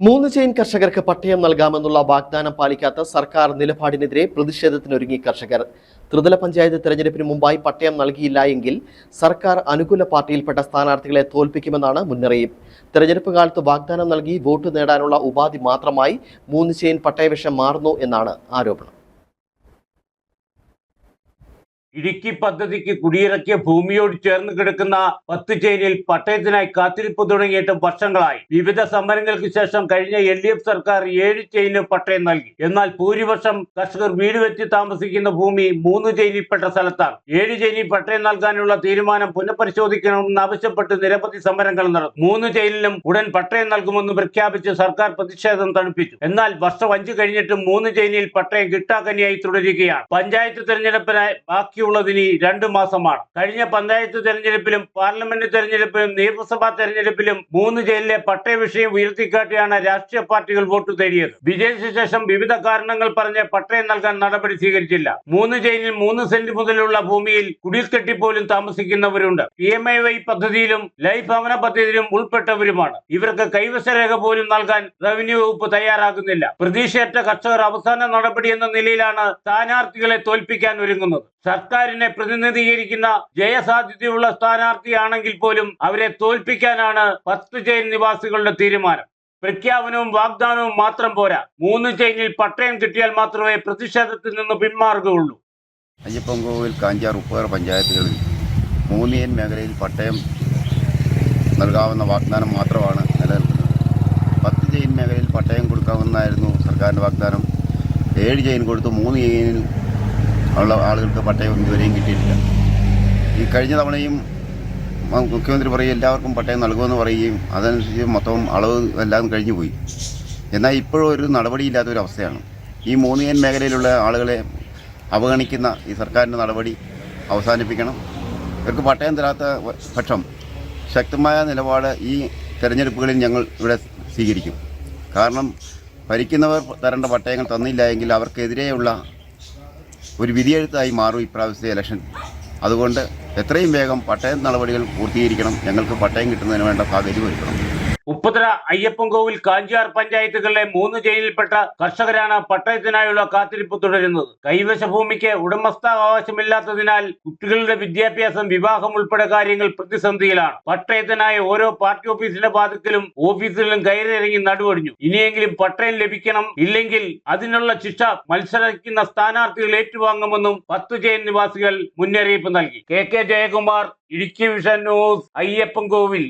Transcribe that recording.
മൂന്ന് ചെയിൻ കർഷകർക്ക് പട്ടയം നൽകാമെന്നുള്ള വാഗ്ദാനം പാലിക്കാത്ത സർക്കാർ നിലപാടിനെതിരെ പ്രതിഷേധത്തിനൊരുങ്ങി കർഷകർ. ത്രിതല പഞ്ചായത്ത് തെരഞ്ഞെടുപ്പിന് മുമ്പായി പട്ടയം നൽകിയില്ല എങ്കിൽ സർക്കാർ അനുകൂല പാർട്ടിയിൽപ്പെട്ട സ്ഥാനാർത്ഥികളെ തോൽപ്പിക്കുമെന്നാണ് മുന്നറിയിപ്പ്. തെരഞ്ഞെടുപ്പ് കാലത്ത് വാഗ്ദാനം നൽകി വോട്ട് നേടാനുള്ള ഉപാധി മാത്രമായി മൂന്ന് ചെയിൻ പട്ടയവിഷം മാറുന്നു എന്നാണ് ആരോപണം. ഇടുക്കി പദ്ധതിക്ക് കുടിയിറക്കിയ ഭൂമിയോട് ചേർന്ന് കിടക്കുന്ന പത്ത് ചെയിനിൽ പട്ടയത്തിനായി കാത്തിരിപ്പ് തുടങ്ങിയിട്ട് വർഷങ്ങളായി. വിവിധ സമരങ്ങൾക്ക് ശേഷം കഴിഞ്ഞ എൽ ഡി എഫ് സർക്കാർ ഏഴ് ചെയിന് പട്ടയം നൽകി. എന്നാൽ ഭൂരിപക്ഷം കർഷകർ വീട് വെച്ച് താമസിക്കുന്ന ഭൂമി മൂന്ന് ചെയിനിൽപ്പെട്ട സ്ഥലത്താണ്. ഏഴ് ചെയിനിൽ പട്ടയം നൽകാനുള്ള തീരുമാനം പുനഃപരിശോധിക്കണമെന്ന് ആവശ്യപ്പെട്ട് നിരവധി സമരങ്ങൾ നടന്നു. മൂന്ന് ചെയിനിലും ഉടൻ പട്ടയം നൽകുമെന്ന് പ്രഖ്യാപിച്ച് സർക്കാർ പ്രതിഷേധം തണുപ്പിച്ചു. എന്നാൽ വർഷം അഞ്ച് കഴിഞ്ഞിട്ടും മൂന്ന് ചെയിനിൽ പട്ടയം കിട്ടാക്കനിയായി തുടരുകയാണ്. പഞ്ചായത്ത് തെരഞ്ഞെടുപ്പിനായി ബാക്കിയുള്ളതിന് രണ്ട് മാസമാണ്. കഴിഞ്ഞ പഞ്ചായത്ത് തെരഞ്ഞെടുപ്പിലും പാർലമെന്റ് തെരഞ്ഞെടുപ്പിലും നിയമസഭാ തെരഞ്ഞെടുപ്പിലും മൂന്ന് ജയിലിലെ പട്ടയ വിഷയം ഉയർത്തിക്കാട്ടിയാണ് രാഷ്ട്രീയ പാർട്ടികൾ വോട്ട് തേടിയത്. വിജയിച്ച ശേഷം വിവിധ കാരണങ്ങൾ പറഞ്ഞ് പട്ടയം നൽകാൻ നടപടി സ്വീകരിച്ചില്ല. മൂന്ന് ജയിലിൽ മൂന്ന് സെന്റ് മുതലുള്ള ഭൂമിയിൽ കുടിൽ കെട്ടിപ്പോലും താമസിക്കുന്നവരുണ്ട്. പി എം ഐ വൈ പദ്ധതിയിലും ലൈഫ് ഭവന പദ്ധതിയിലും ഉൾപ്പെട്ടവരുമാണ്. ഇവർക്ക് കൈവശ രേഖ പോലും നൽകാൻ റവന്യൂ വകുപ്പ് തയ്യാറാകുന്നില്ല. പ്രതീക്ഷയറ്റ കർഷകർ അവസാന നടപടി എന്ന നിലയിലാണ് സ്ഥാനാർത്ഥികളെ തോൽപ്പിക്കാൻ ഒരുങ്ങുന്നത്. സർക്കാരിനെ പ്രതിനിധീകരിക്കുന്ന ജയസാധ്യതയുള്ള സ്ഥാനാർത്ഥിയാണെങ്കിൽ പോലും അവരെ തോൽപ്പിക്കാനാണ് പത്ത് ചെയിൻ നിവാസികളുടെ തീരുമാനം. പ്രഖ്യാപനവും വാഗ്ദാനവും മാത്രം പോരാ. മൂന്ന് ചെയിനിൽ പട്ടയം കിട്ടിയാൽ മാത്രമേ പ്രതിഷേധത്തിൽ നിന്ന് പിന്മാറുകയുള്ളൂ. അയ്യപ്പൻകോവിൽ കാഞ്ചാർ ഉപ്പുകര പഞ്ചായത്തുകളിൽ മൂന്നിയൻ മേഖലയിൽ പട്ടയം നൽകാവുന്ന വാഗ്ദാനം മാത്രമാണ് നിലനിൽക്കുന്നത്. പത്ത് ചെയിൻ മേഖലയിൽ പട്ടയം കൊടുക്കാവുന്നതായിരുന്നു സർക്കാരിന്റെ വാഗ്ദാനം. ഏഴ് ചെയിൻ കൊടുത്തു മൂന്ന് ചെയിനിൽ ഉള്ള ആളുകൾക്ക് പട്ടയം ഇതുവരെയും കിട്ടിയിട്ടില്ല. ഈ കഴിഞ്ഞ തവണയും മുഖ്യമന്ത്രി പറയും എല്ലാവർക്കും പട്ടയം നൽകുമെന്ന് പറയുകയും അതനുസരിച്ച് മൊത്തം അളവ് എല്ലാം കഴിഞ്ഞു പോയി. എന്നാൽ ഇപ്പോഴും ഒരു നടപടിയില്ലാത്ത ഒരു അവസ്ഥയാണ്. ഈ മൂന്നിയൻ മേഖലയിലുള്ള ആളുകളെ അവഗണിക്കുന്ന ഈ സർക്കാരിന്റെ നടപടി അവസാനിപ്പിക്കണം. ഇവർക്ക് പട്ടയം തരാത്ത പക്ഷം ശക്തമായ നിലപാട് ഈ തെരഞ്ഞെടുപ്പുകളിൽ ഞങ്ങൾ ഇവിടെ സ്വീകരിക്കും. കാരണം ഭരിക്കുന്നവർ തരേണ്ട പട്ടയങ്ങൾ തന്നില്ല എങ്കിൽ അവർക്കെതിരെയുള്ള ഒരു വിധിയെഴുത്തായി മാറും ഇപ്രാവശ്യത്തെ ഇലക്ഷൻ അതുകൊണ്ട് എത്രയും വേഗം പട്ടയ നടപടികൾ പൂർത്തീകരിക്കണം. ഞങ്ങൾക്ക് പട്ടയം കിട്ടുന്നതിന് വേണ്ട സാഹചര്യം ഒരുക്കണം. ഉപ്പുതറ അയ്യപ്പൻകോവിൽ കാഞ്ചിയാർ പഞ്ചായത്തുകളിലെ മൂന്ന് ജയിലിൽപ്പെട്ട കർഷകരാണ് പട്ടയത്തിനായുള്ള കാത്തിരിപ്പ് തുടരുന്നത്. കൈവശ ഭൂമിക്ക് ഉടമസ്ഥാവകാശമില്ലാത്തതിനാൽ കുട്ടികളുടെ വിദ്യാഭ്യാസം വിവാഹം ഉൾപ്പെടെ കാര്യങ്ങൾ പ്രതിസന്ധിയിലാണ്. പട്ടയത്തിനായി ഓരോ പാർട്ടി ഓഫീസിന്റെ വാതിക്കലും ഓഫീസിലും കയറിയിറങ്ങി നടുവടിഞ്ഞു. ഇനിയെങ്കിലും പട്ടയം ലഭിക്കണം ഇല്ലെങ്കിൽ അതിനുള്ള ശിക്ഷ മത്സരിക്കുന്ന സ്ഥാനാർത്ഥികൾ ഏറ്റുവാങ്ങുമെന്നും പത്ത് ജയൻ നിവാസികൾ മുന്നറിയിപ്പ് നൽകി. K K Jayakumar Idukki vision news Ayyappancoil